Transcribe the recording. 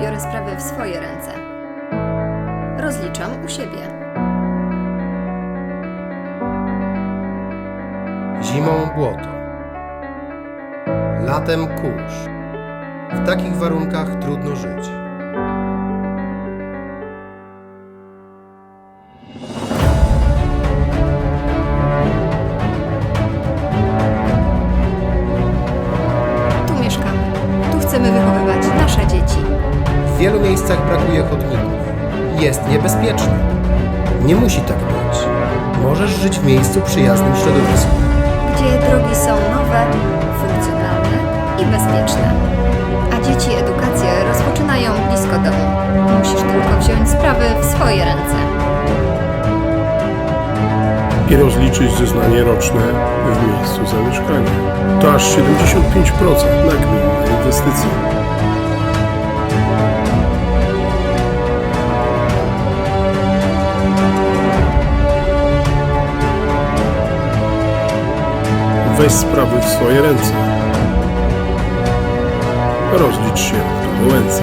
biorę sprawy w swoje ręce. Rozliczam u siebie. Zimą błoto. Latem kurz. W takich warunkach trudno żyć. Tu mieszkamy. Tu chcemy wychowywać nasze dzieci. W wielu miejscach brakuje chodników. Jest niebezpiecznie. Nie musi tak być. Możesz żyć w miejscu przyjaznym środowisku. gdzie drogi są nowe, funkcjonalne i bezpieczne. A dzieci edukację rozpoczynają blisko domu. Musisz tylko wziąć sprawy w swoje ręce. i rozliczyć zeznanie roczne w miejscu zamieszkania. To aż 75% na gminne Weź sprawy w swoje ręce. Rozlicz się w Tudołęce.